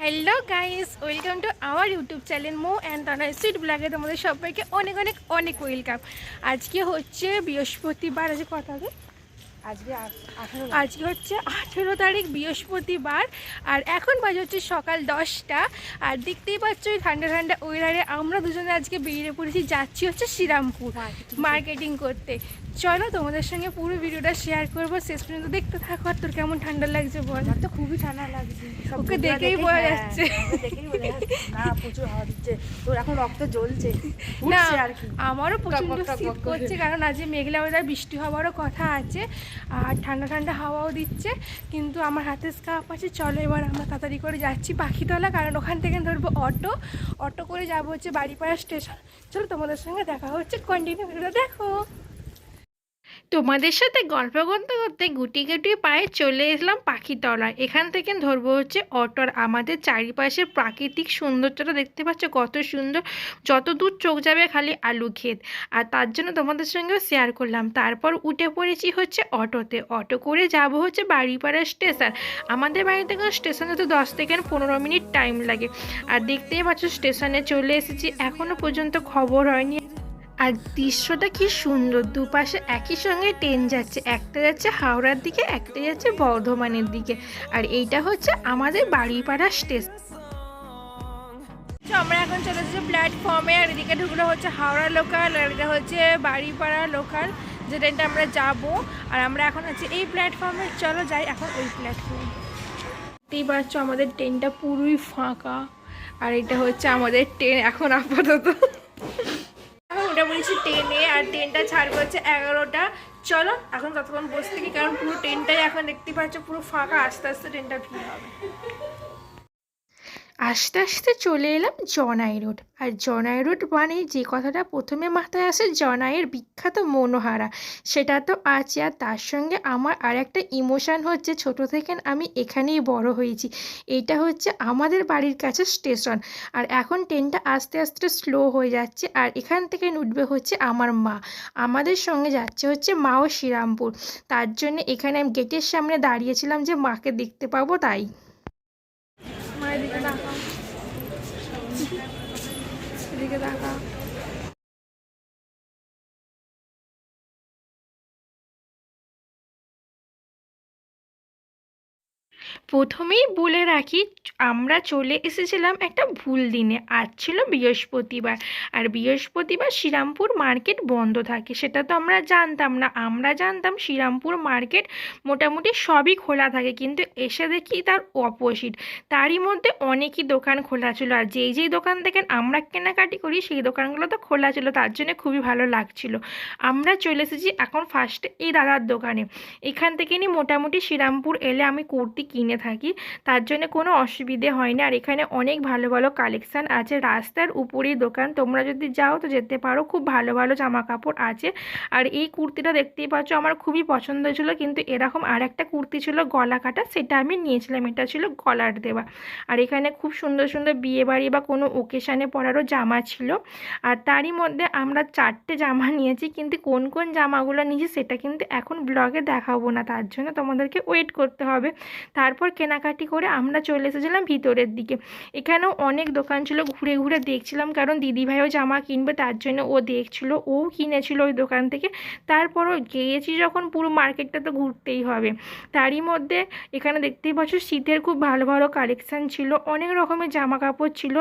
Hello guys welcome to our YouTube channel Mo and Tana sweet ব্লগে তোমাদের সবাইকে অনেক অনেক অনেক ওয়েলকাম আজকে হচ্ছে বৃহস্পতিবার, আজকে কথা হবে আজকে হচ্ছে আঠেরো তারিখ বৃহস্পতিবার আর এখন বাজে হচ্ছে সকাল দশটা। আর দেখতেই পাচ্ছ ওই ঠান্ডা ঠান্ডা ওয়েদারে আমরা দুজনে আজকে বেরিয়ে পড়েছি যাচ্ছি হচ্ছে শ্রীরামপুর মার্কেটিং করতে। চলো তোমাদের সঙ্গে পুরো ভিডিওটা শেয়ার করব শেষ পর্যন্ত দেখতে থাকো আর তোর কেমন ঠান্ডা লাগছে বল। তো খুবই ঠান্ডা লাগছে। সব ওকে দেখেই দেখেই- বোঝা হ্যাঁ, যাচ্ছে। ওকে দেখেই বোঝা যাচ্ছে। না প্রচুর হাওয়া দিচ্ছে। তোর এখন রক্ত জ্বলছে। না আমারও শীত করে। করছে কারণ আজকে মেঘলা ওয়েদার বৃষ্টি হওয়ারও কথা আছে। আর ঠান্ডা ঠান্ডা হাওয়াও দিচ্ছে, কিন্তু আমার হাতে স্কাপ আছে, চলো এবার আমরা তাড়াতাড়ি করে যাচ্ছি পাখিতলা, কারণ ওখান থেকে ধরবো অটো। অটো করে যাব হচ্ছে বাড়িপাড়া স্টেশন চলো তোমাদের সঙ্গে দেখা হচ্ছে কন্টিনিউ দেখো। তোমাদের সাথে গল্প করতে করতে গুটি গুটি পায়ে চলে এসলাম পাখিতলায় এখান থেকে ধরবো হচ্ছে অটোর। আমাদের চারিপাশের প্রাকৃতিক সৌন্দর্যটা দেখতে পাচ্ছ, কত সুন্দর। যত দূর চোখ যাবে খালি আলু ক্ষেত। আর তার জন্য তোমাদের সঙ্গেও শেয়ার করলাম। তারপর উঠে পড়েছি হচ্ছে অটোতে। অটো করে যাব হচ্ছে বাড়িপাড়া স্টেশন। আমাদের বাড়ি থেকে স্টেশনে তো দশ থেকে পনেরো মিনিট টাইম লাগে। আর দেখতেই পাচ্ছ স্টেশনে চলে এসেছি। এখনও পর্যন্ত খবর হয়নি। আর দৃশ্যটা কি সুন্দর। দুপাশে একই সঙ্গে ট্রেন যাচ্ছে। একটা যাচ্ছে হাওড়ার দিকে, একটা যাচ্ছে বর্ধমানের দিকে। আর এইটা হচ্ছে আমাদের বাড়িপাড়া স্টেশন। আমরা এখন চলে এসেছি প্ল্যাটফর্মে, আর এদিকে ঢুকলো হচ্ছে হাওড়া লোকাল আর এটা হচ্ছে বাড়িপাড়া লোকাল যে ট্রেনটা আমরা যাব। আর আমরা এখন আছি এই প্ল্যাটফর্মে। চলো যাই এখন ওই প্ল্যাটফর্মে। দেখতেই পাচ্ছ আমাদের ট্রেনটা পুরোই ফাঁকা। আর এটা হচ্ছে আমাদের ট্রেন এখন আপাতত। এখন টেনে আর ট্রেনটা ছাড়বে হচ্ছে এগারোটা। চলো, এখন ততক্ষণ বসে থাকি, কারণ পুরো ট্রেনটাই এখন দেখতে পাচ্ছ, পুরো ফাঁকা, আস্তে আস্তে ট্রেনটা ভিড় হবে। আস্তে আস্তে চলে এলাম জনাই রোড। আর জনাই রোড মানে যে কথাটা প্রথমে মাথায় আসে, জনাইয়ের বিখ্যাত মনোহারা। সেটা তো আছে আর তার সঙ্গে আমার আর একটা ইমোশান হচ্ছে ছোট থেকে আমি এখানেই বড় হয়েছি। এটা হচ্ছে আমাদের বাড়ির কাছে স্টেশন। আর এখন ট্রেনটা আস্তে আস্তে স্লো হয়ে যাচ্ছে আর এখান থেকে উঠবে হচ্ছে আমার মা। আমাদের সঙ্গে যাচ্ছে হচ্ছে মাও শ্রীরামপুর। তার জন্য এখানে আমি গেটের সামনে দাঁড়িয়েছিলাম যে মাকে দেখতে পাবো তাই মায়ের দিকে তাকাও এদিকে তাকাও প্রথমেই বলে রাখি, আমরা চলে এসেছিলাম একটা ভুল দিনে। আজ ছিল বৃহস্পতিবার। আর বৃহস্পতিবার শ্রীরামপুর মার্কেট বন্ধ থাকে, সেটা তো আমরা জানতাম না। আমরা জানতাম শ্রীরামপুর মার্কেট মোটামুটি সবই খোলা থাকে, কিন্তু এসে দেখি তার অপোজিট তারই মধ্যে অনেকই দোকান খোলা ছিল, আর যেই যেই দোকান থেকে আমরা কেনাকাটি করি, সেই দোকানগুলো তো খোলা ছিল, তার জন্য খুবই ভালো লাগছিল। আমরা চলে এসেছি এখন ফার্স্টে এই দাদার দোকানে। এখান থেকে নিয়ে মোটামুটি শ্রীরামপুর এলে আমি কুর্তি কিনে থাকি, তার জন্য কোনো অসুবিধে হয় না। আর এখানে অনেক ভালো ভালো কালেকশান আছে। রাস্তার উপরেই দোকান। তোমরা যদি যাও তো যেতে পারো। খুব ভালো ভালো জামা কাপড় আছে। আর এই কুর্তিটা দেখতেই পাচ্ছ, আমার খুবই পছন্দ ছিল। কিন্তু এরকম আর একটা কুর্তি ছিল, গলা কাটা। সেটা আমি নিয়েছিলাম। এটা ছিল গলার দেওয়া। আর এখানে খুব সুন্দর সুন্দর বিয়ে বাড়ি বা কোনো ওকেশানে পরারও জামা ছিল। আর তারই মধ্যে আমরা চারটে জামা নিয়েছি। কিন্তু কোন কোন জামাগুলো নিয়েছি, সেটা কিন্তু এখন ব্লগে দেখাবো না। তার জন্য তোমাদেরকে ওয়েট করতে হবে। তারপর কেনাকাটি করে আমরা চলে এসেছিলাম ভিতরের দিকে। এখানেও অনেক দোকান ছিল, ঘুরে ঘুরে দেখছিলাম, কারণ দিদিভাইও জামা কিনবে, তার জন্য ও দেখছিল, ও কিনেছিল ওই দোকান থেকে। তারপরও গিয়েছি যখন পুরো মার্কেটটা তো ঘুরতেই হবে। তারই মধ্যে এখানে দেখতেই পাচ্ছ শীতের খুব ভালো ভালো কালেকশান ছিল, অনেক রকমের জামা কাপড় ছিল,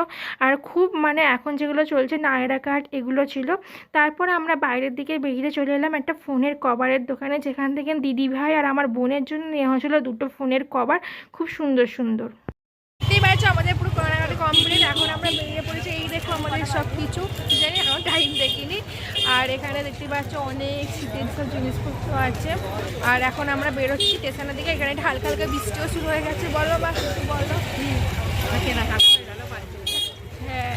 আর খুব মানে এখন যেগুলো চলছে, নায়রা কাট এগুলো ছিল। তারপর আমরা বাইরের দিকে বেরিয়ে চলে এলাম একটা ফোনের কভারের দোকানে, যেখান থেকে দিদিভাই আর আমার বোনের জন্য নেওয়া হয়েছিল দুটো ফোনের কভার। খুব সুন্দর সুন্দর। দেখতেই পাচ্ছ আমাদের পুরো কেনাকাটি কমপ্লিট এখন আমরা বেরিয়ে পড়েছি এই দেখো আমাদের সব কিছু জানি এখন টাইম দেখিনি। আর এখানে দেখতে পাচ্ছ অনেক শীতের সব জিনিসপত্র আছে। আর এখন আমরা বেরোচ্ছি স্টেশনের দিকে। এখানে একটা হালকা হালকা বৃষ্টিও শুরু হয়ে গেছে। বলো বা কিছু বলো। কেনাকাটা হয়ে গেল চলে যাচ্ছি। হ্যাঁ।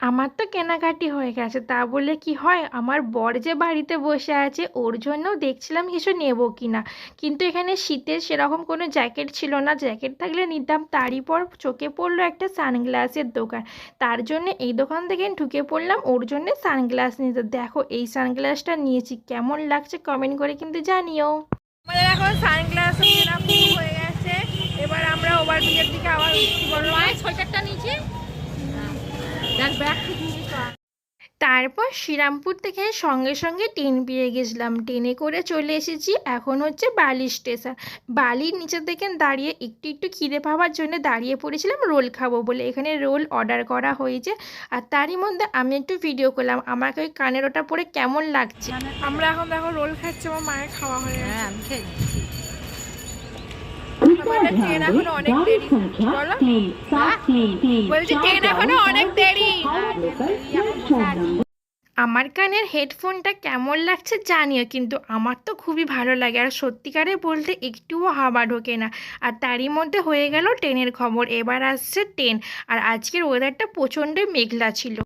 আমার তো কেনাকাটি হয়ে গেছে তা বলে কি হয়? আমার বর যে বাড়িতে বসে আছে ওর জন্যও দেখছিলাম কিছু নেব কি না কিন্তু এখানে শীতের সেরকম কোনো জ্যাকেট ছিল না। জ্যাকেট থাকলে নিতাম তারই পর চোখে পড়ল একটা সানগ্লাসের দোকান। তার জন্য এই দোকান থেকে ঢুকে পড়লাম ওর জন্য সানগ্লাস নিতে। দেখো এই সানগ্লাসটা নিয়েছি। কেমন লাগছে কমেন্ট করে কিন্তু জানিও। আমাদের এখন সানগ্লাস হয়ে গেছে। এবার আমরা ওভার ব্রিজের দিকে আবার উঠছি। বলো। সোয়েটারটা ব্যাগ তারপর শ্রীরামপুর থেকে সঙ্গে সঙ্গে ট্রেন পেয়ে গেছিলাম। ট্রেনে করে চলে এসেছি এখন হচ্ছে বালি স্টেশন। বালির নিচে থেকে দাঁড়িয়ে একটু একটু খিদে পাওয়ার জন্য দাঁড়িয়ে পড়েছিলাম রোল খাব বলে। এখানে রোল অর্ডার করা হয়েছে আর তারই মধ্যে আমি একটু ভিডিও করলাম। আমাকে ওই কানের ওটা পরে কেমন লাগছে? আমরা এখন দেখো রোল খাচ্ছি আমার মায়ের খাওয়া হয়ে গেছে। আমি খেয়ে আমাদের ট্রেন এখনও অনেক দেরি। বলো বলছি ট্রেন এখনও অনেক দেরি। আমার কানের হেডফোনটা কেমন লাগছে জানিও কিন্তু আমার তো খুবই ভালো লাগে। আর সত্যিকারে বলতে একটুও হাওয়া ঢোকে না। আর তারই মধ্যে হয়ে গেল ট্রেনের খবর। এবার আসছে ট্রেন। আর আজকের ওয়েদারটা প্রচণ্ডই মেঘলা ছিল।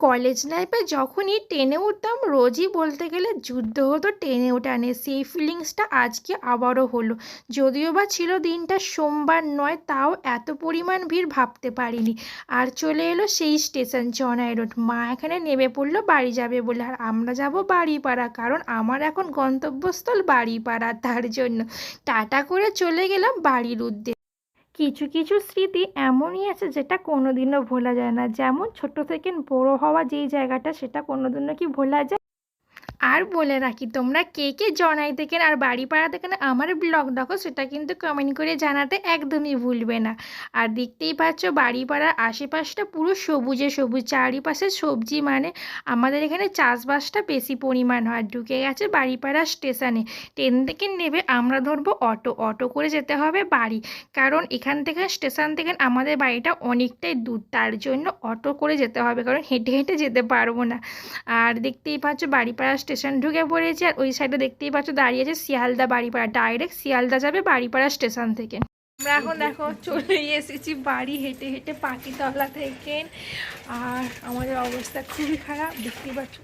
কলেজ লাইফে যখনই ট্রেনে উঠতাম, রোজই বলতে গেলে যুদ্ধ হতো ট্রেনে ওঠানে সেই ফিলিংসটা আজকে আবারও হলো। যদিও বা ছিল দিনটা সোমবার নয়, তাও এত পরিমাণ ভিড় ভাবতে পারিনি। আর চলে এলো সেই স্টেশন চনাই রোড মা এখানে নেমে পড়ল, বাড়ি যাবে বলে। আর আমরা যাব বাড়িপাড়া, কারণ আমার এখন গন্তব্যস্থল বাড়িপাড়া তার জন্য। টাটা করে চলে গেলাম বাড়ির উদ্দেশ্যে কিছু কিছু স্মৃতি এমনই আছে যেটা কোনোদিনও ভোলা যায় না। যেমন ছোট থেকে বড় হওয়া যেই জায়গাটা, সেটা কোনোদিনও কি ভোলা যায়? আর বলে রাখি, তোমরা কে কে জনাই দেখেন আর বাড়ি পাড়া দেখেন, আমার ব্লগ দেখো, সেটা কিন্তু কমেন্ট করে জানাতে একদমই ভুলবে না। আর দেখতেই পাচ্ছ বাড়ি পাড়ার আশেপাশটা পুরো সবুজে সবুজ, চারিপাশে সবজি মানে আমাদের এখানে চাষবাসটা বেশি পরিমাণ হয়, ঢুকে গেছে বাড়িপাড়া স্টেশনে। ট্রেন থেকে নেবে, আমরা ধরবো অটো অটো করে যেতে হবে বাড়ি। কারণ এখান থেকে স্টেশন থেকে আমাদের বাড়িটা অনেকটাই দূর, তার জন্য অটো করে যেতে হবে, কারণ হেঁটে হেঁটে যেতে পারব না। আর দেখতেই পাচ্ছ, বাড়িপাড়া স্টেশন ঢুকে পড়েছি আর ওই সাইডে দেখতেই পাচ্ছ দাঁড়িয়ে আছে শিয়ালদা বাড়িপাড়া। ডাইরেক্ট শিয়ালদা যাবে বাড়িপাড়া স্টেশন থেকে। আমরা এখন দেখো চলে এসেছি বাড়ি হেঁটে হেঁটে পাখিতলা থেকে। আর আমাদের অবস্থা খুবই খারাপ, দেখতেই পাচ্ছ।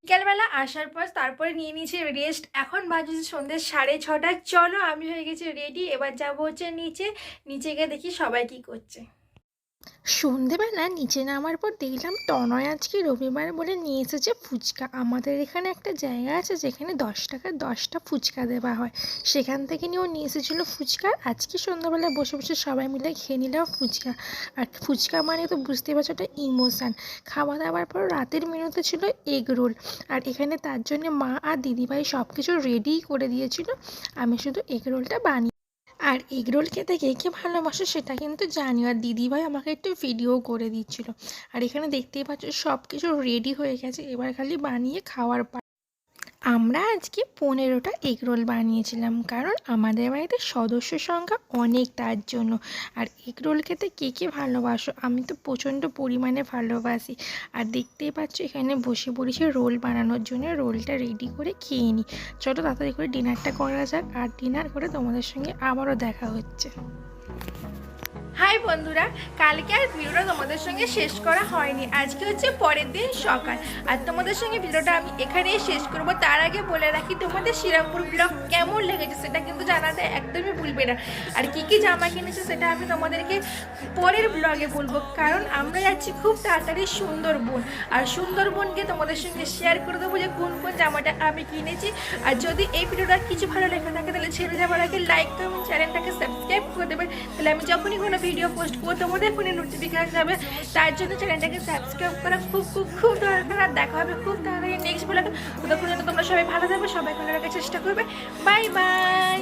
বিকেলবেলা আসার পর তারপরে নিয়ে নিয়েছি রেস্ট এখন বাজছে সন্ধ্যে সাড়ে ছটা চলো আমি হয়ে গেছি রেডি এবার যাব হচ্ছে নিচে। নিচে গিয়ে দেখি সবাই কি করছে। সন্ধেবেলা নিচে নামার পর দেখলাম তনয় আজকে রবিবার বলে নিয়ে এসেছে ফুচকা। আমাদের এখানে একটা জায়গা আছে যেখানে দশ টাকার দশটা ফুচকা দেওয়া হয়। সেখান থেকে নিয়েও নিয়ে এসেছিল ফুচকা। আজকে সন্ধ্যাবেলায় বসে বসে সবাই মিলে খেয়ে নিলাম ফুচকা। আর ফুচকা মানে তো বুঝতে পারছ একটা ইমোশান। খাওয়া দাওয়ার পর রাতের মেনুতে ছিল এগ রোল। আর এখানে তার জন্য মা আর দিদিভাই সব কিছু রেডি করে দিয়েছিল। আমি শুধু এগ রোলটা বানিয়ে আর এগরোল খেতে কে কে ভালোবাসে সেটা কিন্তু জানি। আর দিদিভাই আমাকে একটু ভিডিও করে দিচ্ছিল। আর এখানে দেখতেই পাচ্ছ সব কিছু রেডি হয়ে গেছে। এবার খালি বানিয়ে খাওয়ার আমরা আজকে পনেরোটা এগরোল বানিয়েছিলাম, কারণ আমাদের বাড়িতে সদস্য সংখ্যা অনেক তার জন্য। আর এগরোল খেতে কে কে ভালোবাসো? আমি তো প্রচণ্ড পরিমাণে ভালোবাসি। আর দেখতেই পাচ্ছ এখানে বসে পড়েছে রোল বানানোর জন্য রোলটা রেডি করে খেয়ে নিই চলো তাড়াতাড়ি করে ডিনারটা করা যাক, আর ডিনার করে তোমাদের সঙ্গে আবারও দেখা হচ্ছে। হাই বন্ধুরা, কালকে আর ভিডিওটা তোমাদের সঙ্গে শেষ করা হয়নি। আজকে হচ্ছে পরের দিন সকাল। আর তোমাদের সঙ্গে ভিডিওটা আমি এখানেই শেষ করব। তার আগে বলে রাখি, তোমাদের শ্রীরামপুর ব্লগ কেমন লেগেছে সেটা কিন্তু জানাতে একদমই ভুলবে না। আর কি কি জামা কিনেছে সেটা আমি তোমাদেরকে পরের ব্লগে বলব। কারণ আমরা যাচ্ছি খুব তাড়াতাড়ি সুন্দরবন। আর সুন্দরবনকে তোমাদের সঙ্গে শেয়ার করে দেবো যে কোন কোন জামাটা আমি কিনেছি। আর যদি এই ভিডিওটা কিছু ভালো লেগে থাকে, তাহলে ছেড়ে যাওয়ার আগে লাইক করবেন চ্যানেলটাকে সাবস্ক্রাইব করে দেবেন তাহলে আমি যখনই কোনো ভিডিও পোস্ট করব, তোমাদের ফোনে নোটিফিকেশন যাবে। তার জন্য চ্যানেলটাকে সাবস্ক্রাইব করা খুব খুব খুব দরকার। আর দেখা হবে খুব তাড়াতাড়ি নেক্সট বলে ততক্ষণ তোমরা সবাই ভালো থাকবে, সবাই ভালো রাখার চেষ্টা করবে। Bye bye